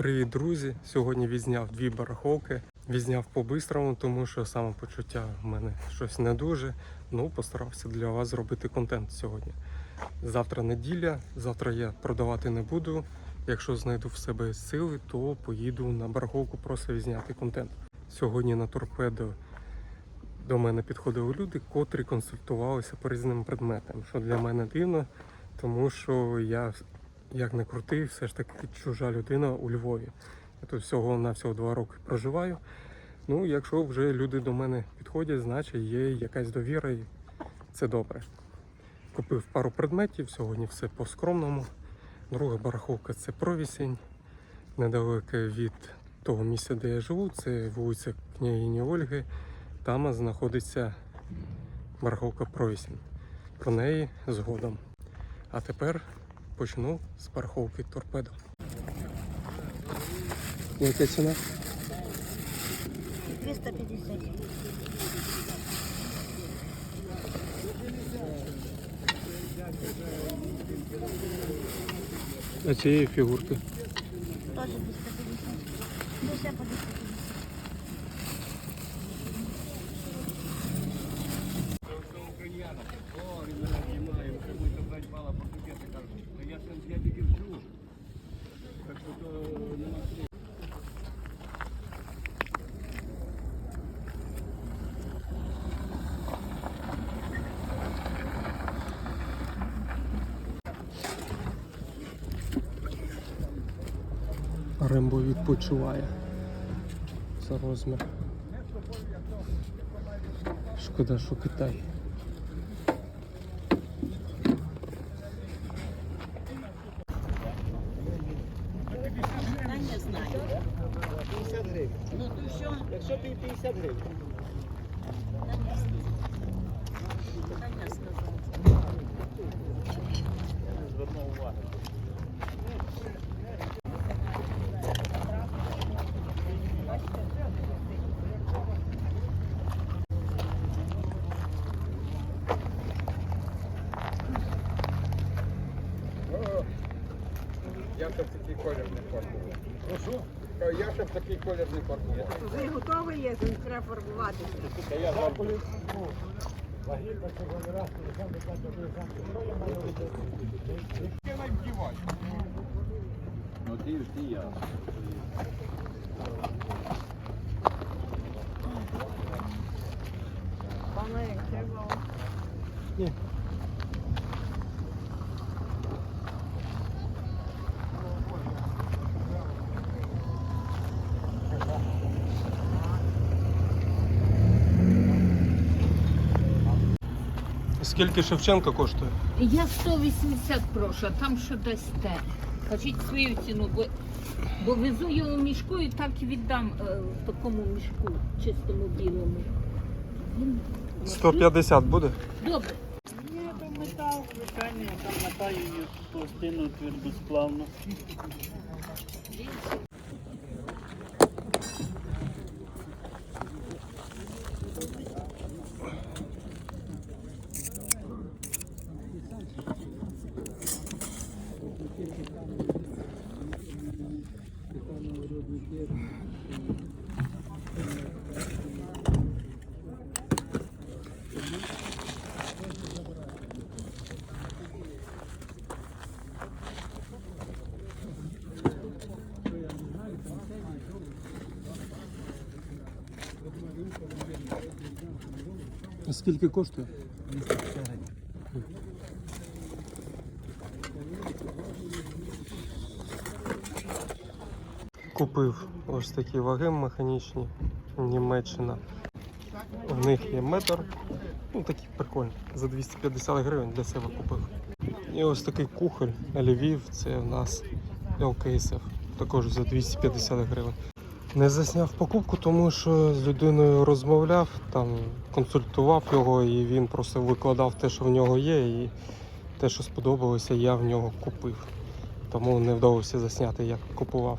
Привіт, друзі! Сьогодні відзняв дві барахолки. Відзняв по-бистрому, тому що самопочуття в мене щось не дуже. Ну, постарався для вас зробити контент сьогодні. Завтра неділя, завтра я продавати не буду. Якщо знайду в себе сили, то поїду на барахолку просто відзняти контент. Сьогодні на торпедо до мене підходили люди, котрі консультувалися по різним предметам, що для мене дивно, тому що я як не крутий, все ж таки чужа людина у Львові. Я тут всього на всього два роки проживаю. Ну, якщо вже люди до мене підходять, значить є якась довіра і це добре. Купив пару предметів, сьогодні все по-скромному. Друга бараховка це провісінь, недалеко від того місця, де я живу, це вулиця княгині Ольги. Там знаходиться бараховка провісінь. Про неї згодом. А тепер почну з парховки торпедо. Яка ціна? 350. А цієї фігурки? Тоже 350. Ну, все по 250. Рембо відпочиває. За розмір. Шкода, що Китай. 50 гривень. Ну то що? Якщо пів 50 гривень. Та не. Звернув увагу. Я ще в такий колір не фарбував. Прошу? Я ще в такий колір не фарбував. Вже готовий є, він треба фарбуватися. Я навіть вдіваю. Ну ти ж ти я. Пане, це було. Скільки Шевченка коштує? Я 180 прошу, а там що дасте. Кажіть свою ціну, бо, бо везу його в мішку і так і віддам е, в такому мішку, чистому білому. Він- 150 буде? Добре. Ні, то метал, звичайно, там мотаю її пластину твердосплавну. Скільки коштує? Купив ось такі ваги механічні, Німеччина. В них є метр. Ну такі прикольні. За 250 гривень для себе купив. І ось такий кухоль Львів, це в нас ЛКСФ. Також за 250 гривень. Не засняв покупку, тому що з людиною розмовляв, там консультував його, і він просто викладав те, що в нього є, і те, що сподобалося, я в нього купив. Тому не вдалося засняти, як купував.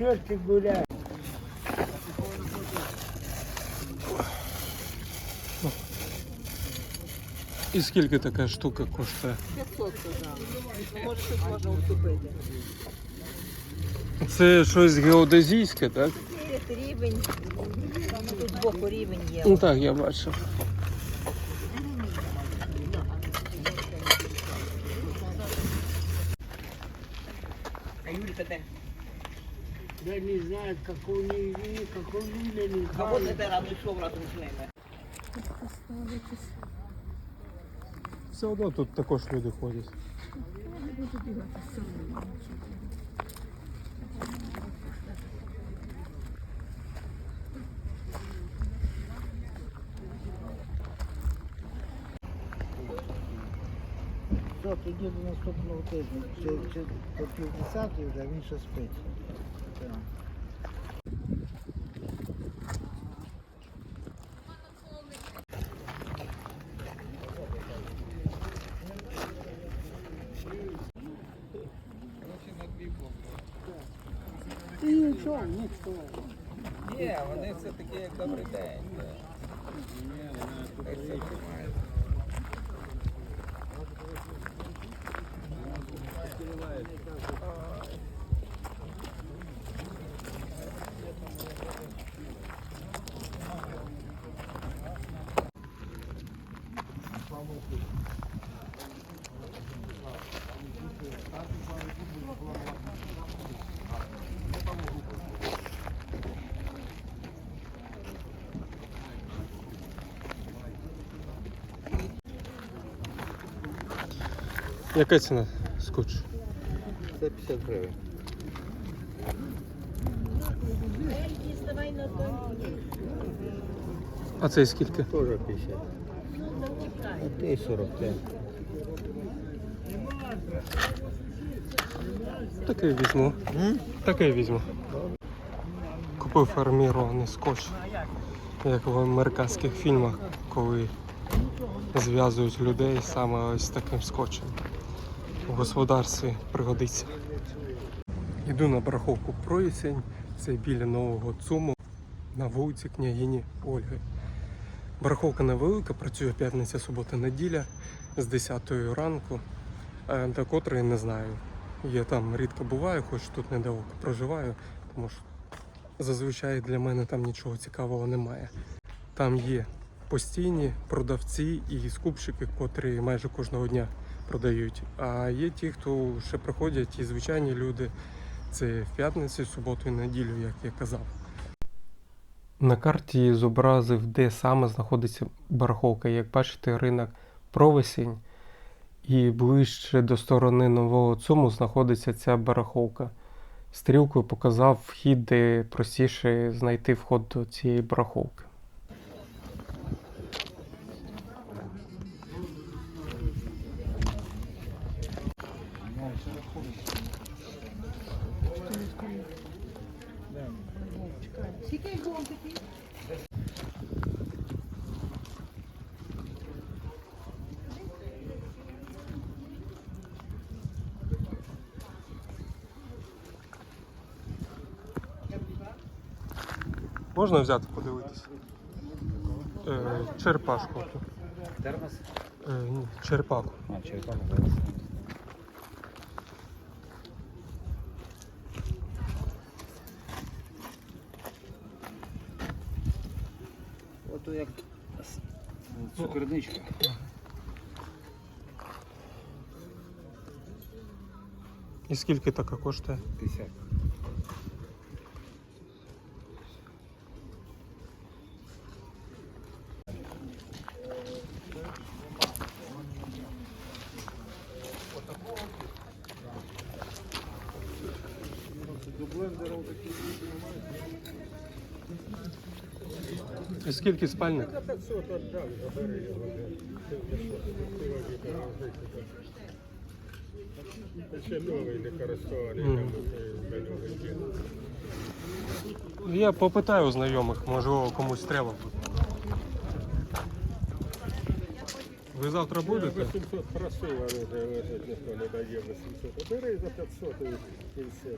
Ж ти гуляєш? І скільки така штука коштує? 500 казали. Може щось можна уступити. Це щось геодезійське, так? Рівень. Там тут збоку рівень є. Ну так, я бачив. А Юлька де? Я не знаю, какой не какой не знаю. А вот это з ними. Все одно тут також люди ходять. Що, тоді до наступного тижня. Чи, чи по півдесятій вже він ще спить. Так. Ні, вони все таки як добрий день. Так все Яка ціна скотч? Це 50 гривень. А цей скільки? Теж 50. А ти 45. Такий візьму. Такий візьму. Купив фармірований скотч. Як в американських фільмах, коли зв'язують людей саме ось таким скотчем. Господарстві пригодиться. Йду на бараховку Проїсень, це біля нового ЦУМу на вулиці княгині Ольги. Бараховка невелика, працює п'ятниця, субота, неділя з 10 ранку, е, до котрої не знаю. Я там рідко буваю, хоч тут недалеко проживаю, тому що зазвичай для мене там нічого цікавого немає. Там є постійні продавці і скупщики, котрі майже кожного дня продають. А є ті, хто ще приходять, і звичайні люди. Це в п'ятницю, суботу і неділю, як я казав. На карті зобразив, де саме знаходиться бараховка. Як бачите, ринок провесінь. І ближче до сторони нового цуму знаходиться ця бараховка. Стрілкою показав вхід, де простіше знайти вход до цієї бараховки. Можна взяти подивитися? Е, черепашку. Термос? Е, ні, черепаху. А, черепах. Ото як цукерничка. І скільки така коштує? 50. І скільки спальник? Ще новий не користований, там. Я попитаю у знайомих, можливо, комусь треба. Ви завтра будете? 800 просив, а вже лежить, ніхто не дає 800. А Бери за 500 і, все.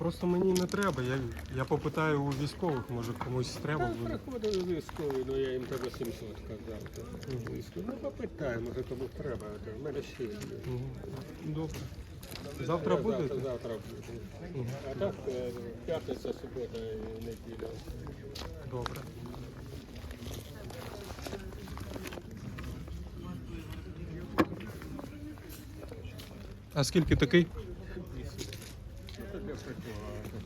Просто мені не треба. Я, я попитаю у військових, може комусь треба Та буде. приходили військові, ну я їм тебе 700 казав. то військові. Ну попитай, може тобі треба, то в мене ще є. Ну, Добре. Завтра Я будете? Завтра, завтра буду. А так е, п'ятниця, субота і неділя. Добре. А скільки такий?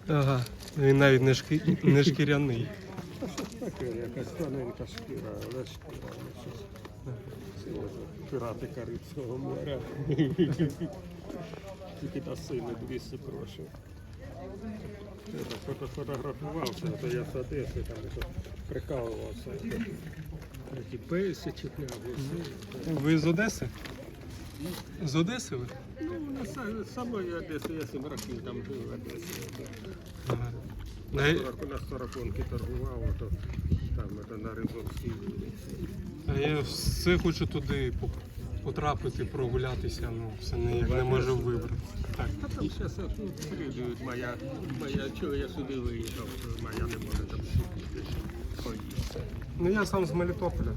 Ага, він навіть не, шки... не шкіряний. Таке якась тоненька шкіра, але шкіра. щось. Пірати Карибського моря. Тільки на сини 200 прошу. Я так фото- фотографувався, то я з Одеси там прикалувався. Такі пейси чіпляв. Ви з Одеси? З Одеси ви? Ну, на са- самої Одеси, я 7 років там жив в Одесі. Ага. На На, На сороконки торгував, а то там это, на Рибовській вулиці. а я все хочу туди по- потрапити, прогулятися, ну все ніяк не можу вибрати. Так. А там зараз ну, прийдуть моя, моя, чого я сюди виїхав, моя не може там сидіти. Ну я сам з Мелітополя.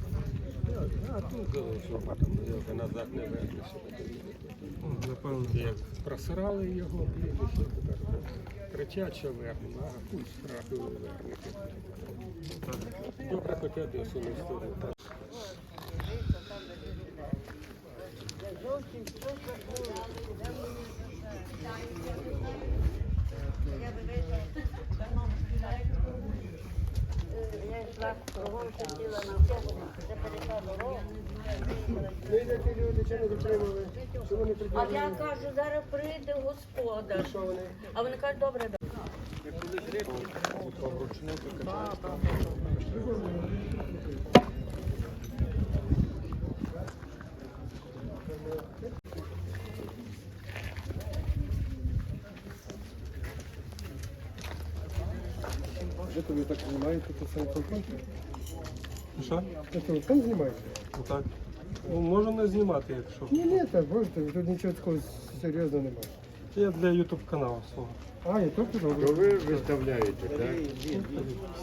Тут що там його назад не вернешся. Ну, Напевно. Як просрали його, блін, і що тепер? Кричать, що вернемо, а пусть страху вернете. Добре, хоч Одесу не сторону. Я кругом, сиділа на автобус, де перейшла дорогу. А я кажу, зараз прийде господар. А вони кажуть, добре, добре. Це ви так знімаєте, то це телефон? Що? Це телефон знімаєте? Ну так. Ну, можу не знімати, якщо. Ні, ні, так, можете, тут нічого такого серйозного немає. Я для YouTube каналу свого. А, я тут То добре. ви виставляєте, так?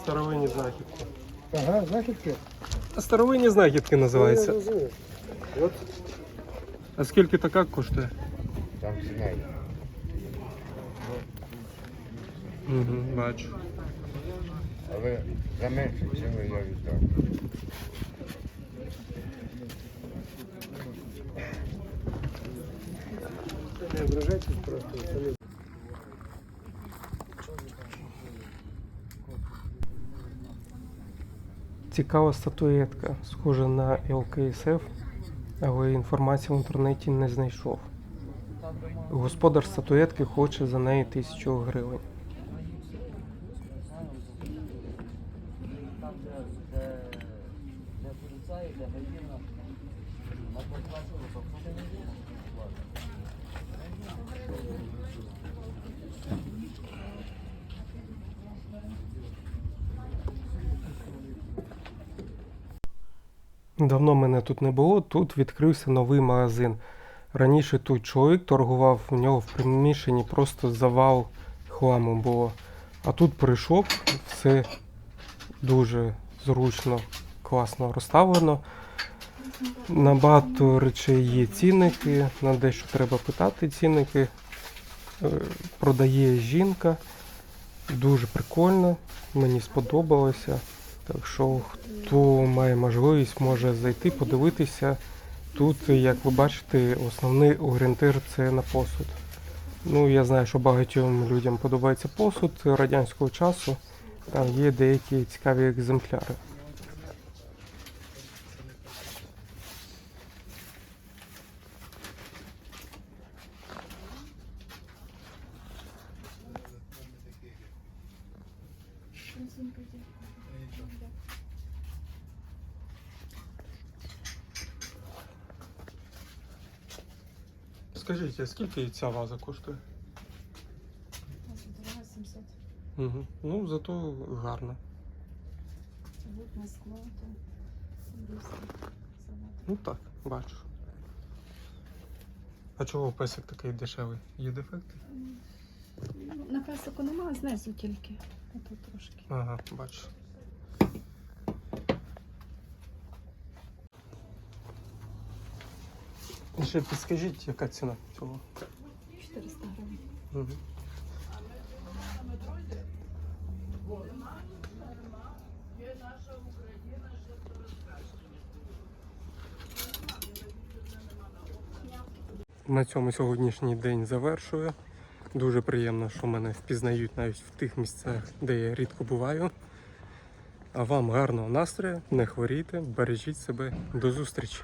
Старовинні знахідки. Ага, знахідки? Старовинні знахідки називається. Я розумію. От А скільки така коштує? Там знаю. Угу, бачу. Але за менше, чим я віддав. не ображайтесь просто. Цікава статуетка, схожа на ЛКСФ, але інформації в інтернеті не знайшов. Господар статуетки хоче за неї тисячу гривень. Давно мене тут не було, тут відкрився новий магазин. Раніше тут чоловік торгував, у нього в приміщенні просто завал хламу було. А тут прийшов, все дуже зручно, класно розставлено. На багато речей є цінники, на дещо треба питати цінники. Е, Продає жінка. Дуже прикольно, мені сподобалося. Так що, хто має можливість, може зайти, подивитися. Тут, як ви бачите, основний орієнтир це на посуд. Ну, я знаю, що багатьом людям подобається посуд радянського часу. Там є деякі цікаві екземпляри. Скажіть, а скільки ця ваза коштує? 700. Угу. Ну, зато гарно. На скло, Ну так, бачу. А чого песик такий дешевий? Є дефекти? Ну, На песику немає, знизу тільки. Ото трошки. Ага, бачу. Ще підскажіть, яка ціна цього? 400 гривень. Угу. На цьому сьогоднішній день завершую. Дуже приємно, що мене впізнають навіть в тих місцях, де я рідко буваю. А вам гарного настрою, не хворійте, бережіть себе. До зустрічі!